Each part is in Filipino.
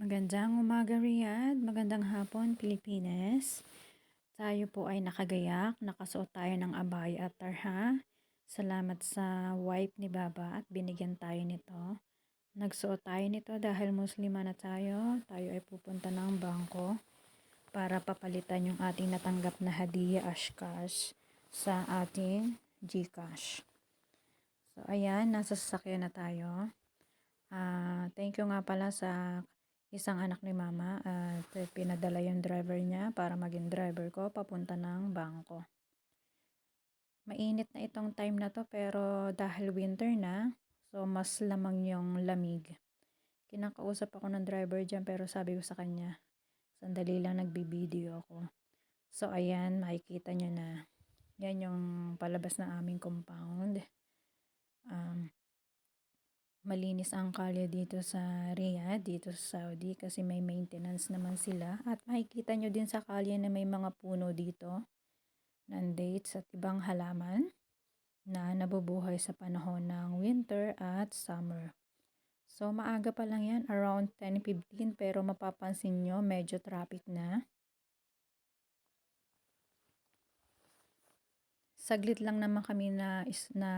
Magandang umaga Riyadh, magandang hapon Pilipinas. Tayo po ay nakagayak, nakasuot tayo ng abaya at tarha. Salamat sa wife ni Baba at binigyan tayo nito. Nagsuot tayo nito dahil muslima na tayo. Tayo ay pupunta ng bangko para papalitan yung ating natanggap na hadiah Ashcash sa ating Gcash. So ayan, nasa sasakyan na tayo. Uh, thank you nga pala sa isang anak ni mama at pinadala yung driver niya para maging driver ko papunta ng bangko. Mainit na itong time na to pero dahil winter na, so mas lamang yung lamig. Kinakausap ako ng driver dyan pero sabi ko sa kanya, sandali lang nagbibideo ako. So ayan, makikita nyo na yan yung palabas na aming compound. Um, malinis ang kalye dito sa Riyadh, dito sa Saudi kasi may maintenance naman sila at makikita nyo din sa kalye na may mga puno dito ng dates at ibang halaman na nabubuhay sa panahon ng winter at summer. So maaga pa lang yan, around 10.15 pero mapapansin nyo medyo traffic na. Saglit lang naman kami na, is, na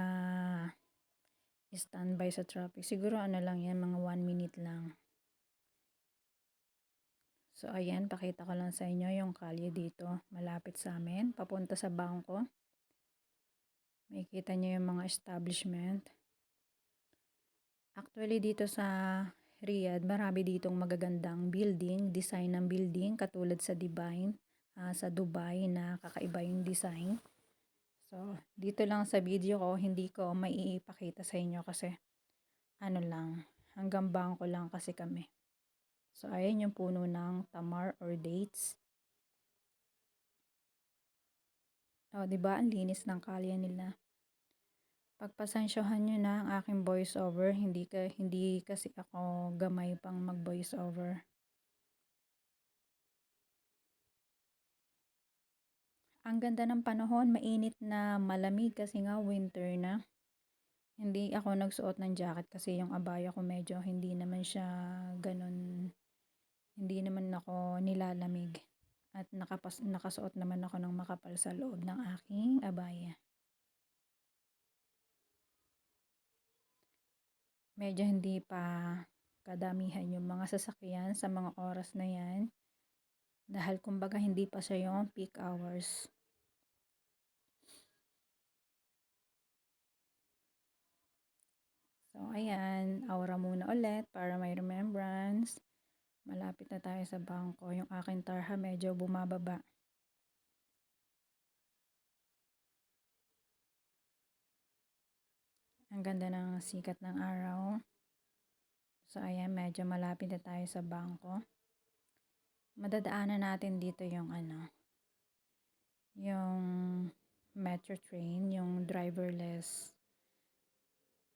standby sa traffic. Siguro ano lang yan, mga 1 minute lang. So, ayan, pakita ko lang sa inyo yung kalye dito, malapit sa amin, papunta sa bangko. Makikita nyo yung mga establishment. Actually, dito sa Riyadh, marami ditong magagandang building, design ng building, katulad sa Divine, uh, sa Dubai na kakaiba yung design. So, dito lang sa video ko, hindi ko maiipakita sa inyo kasi ano lang, hanggang bangko lang kasi kami. So, ayan yung puno ng tamar or dates. O, oh, di ba Ang linis ng kalya nila. Pagpasensyahan nyo na ang aking voice over. Hindi, ka, hindi kasi ako gamay pang mag voice Ang ganda ng panahon, mainit na malamig kasi nga winter na. Hindi ako nagsuot ng jacket kasi yung abaya ko medyo hindi naman siya ganun, hindi naman ako nilalamig. At nakapas, nakasuot naman ako ng makapal sa loob ng aking abaya. Medyo hindi pa kadamihan yung mga sasakyan sa mga oras na yan. Dahil kumbaga hindi pa siya yung peak hours. So, ayan, aura muna ulit para may remembrance. Malapit na tayo sa bangko. Yung aking tarha medyo bumababa. Ang ganda ng sikat ng araw. So, ayan, medyo malapit na tayo sa bangko madadaanan natin dito yung ano, yung metro train, yung driverless.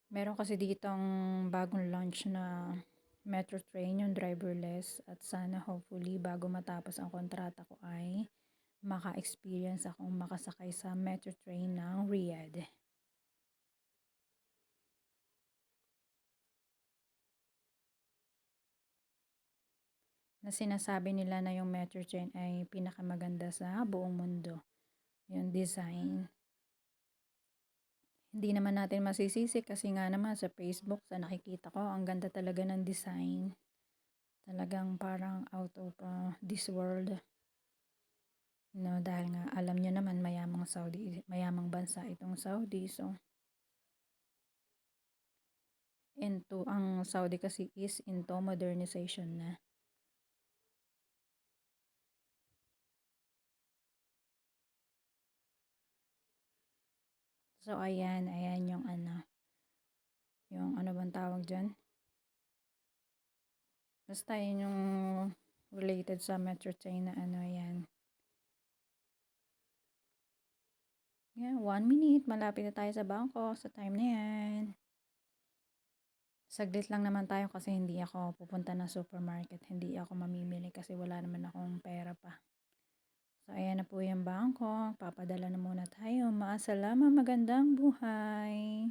Meron kasi ditong bagong launch na metro train, yung driverless. At sana hopefully bago matapos ang kontrata ko ay maka-experience akong makasakay sa metro train ng Riyadh. Na sinasabi nila na yung metro train ay pinakamaganda sa buong mundo. Yung design. Hindi naman natin masisisi kasi nga naman sa Facebook sa nakikita ko, ang ganda talaga ng design. Talagang parang out of uh, this world. No, dahil nga alam nyo naman mayamang Saudi, mayamang bansa itong Saudi. So, into ang Saudi kasi is into modernization na. So, ayan, ayan yung ano, yung ano bang tawag dyan? Basta yun yung related sa metro train na ano, yan. Yan, one minute, malapit na tayo sa bangko sa time na yan. Saglit lang naman tayo kasi hindi ako pupunta ng supermarket. Hindi ako mamimili kasi wala naman akong pera ayan na po yung bangko. Papadala na muna tayo. Maasalama, magandang buhay.